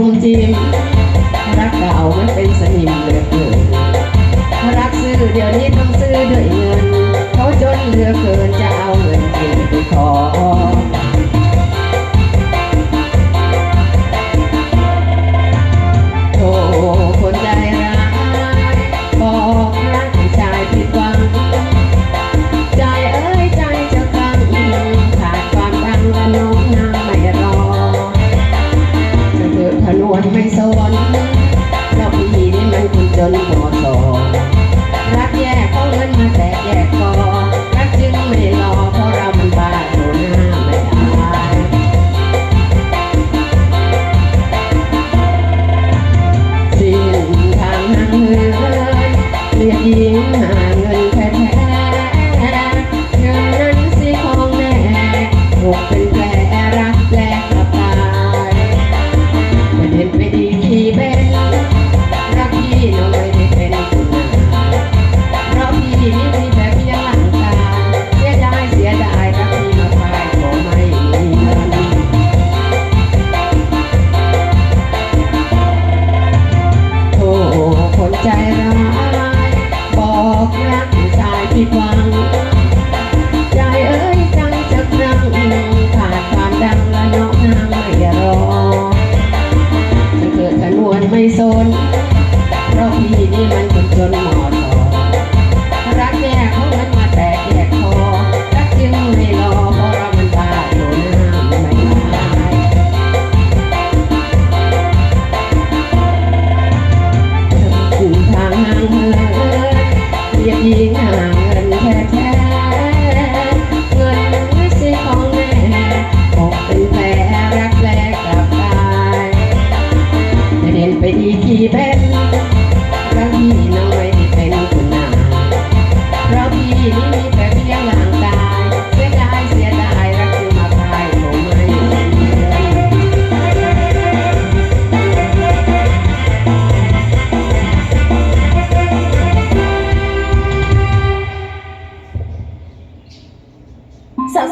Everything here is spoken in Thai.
ูมจีมรักเก่ามันเป็นสนิมเหลือเกินรักซื้อเดี๋ยวนี้ต้องซื้อด้วยเงิน เขาจนเหลือเกินจะเอาเงินเก็บไปขอ เงินแท้เงินนั้นสิของแม่หกเป็น Quezon.